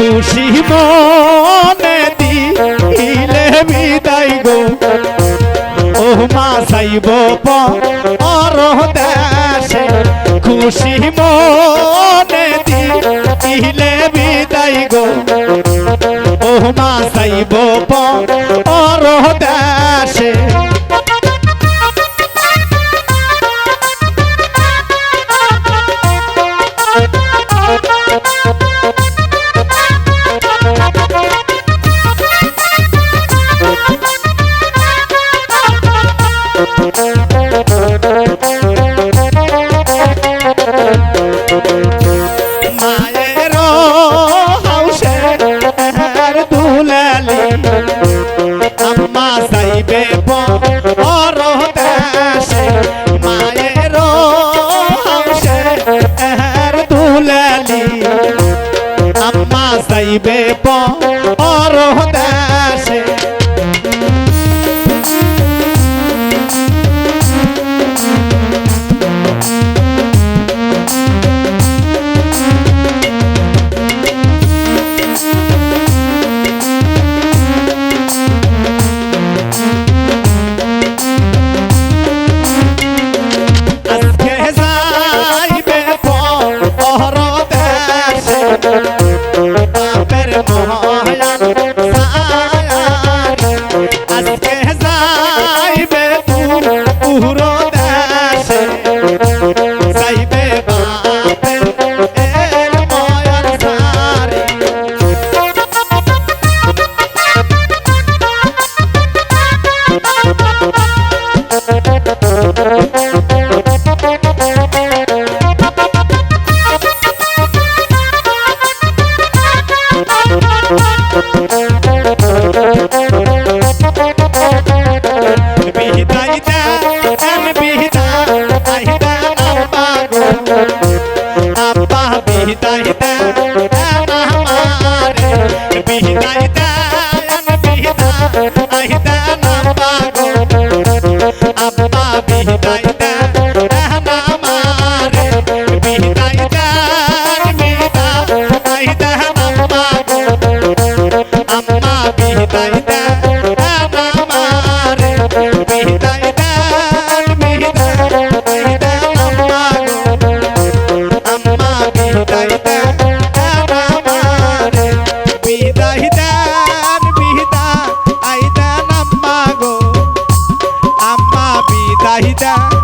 খুশি মনে দিলে বিদায় গো। ও মা, সাইব পর দেশে খুশি মনে দিলে বিদায় গো। ও মা, সাইব পর সাইবে পর দেশে মায়ের হাউসে দুলালি আম্মা সায়ান আজকে அப்பா பிஹிதா ஹிதா நாமாரே பிஹிதா ஹிதா பிஹிதா அஹிதா நாமாரே அப்பா பிஹிதா ஹிதா நாமாரே பிஹிதா ஹிதா பிஹிதா அஹிதா நாமாரே அம்மா பிஹிதா ஹிதா yeah.